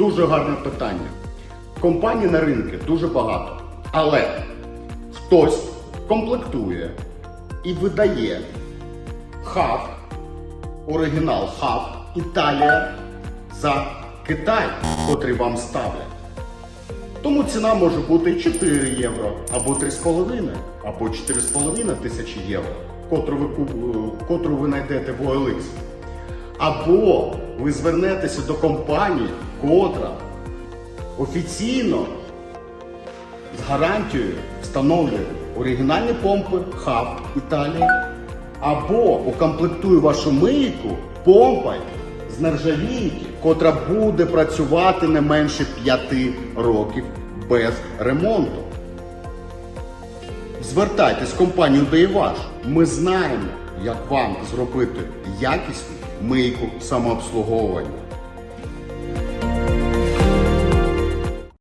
дуже гарне питання. Компаній на ринку дуже багато. Але хтось комплектує і видає хав, оригінал хав Італія за Китай, котрий вам ставлять. Тому ціна може бути 4 євро, або 3,5, або 4,5 тисячі євро, котру ви, котру ви знайдете в OLX. Або ви звернетеся до компанії, котра офіційно з гарантією встановлює оригінальні помпи ХАВ Італія, або укомплектує вашу мийку помпою з нержавійки, котра буде працювати не менше 5 років без ремонту. Звертайтесь в компанію Дейваш. Ми знаємо, як вам зробити якісну мийку самообслуговування.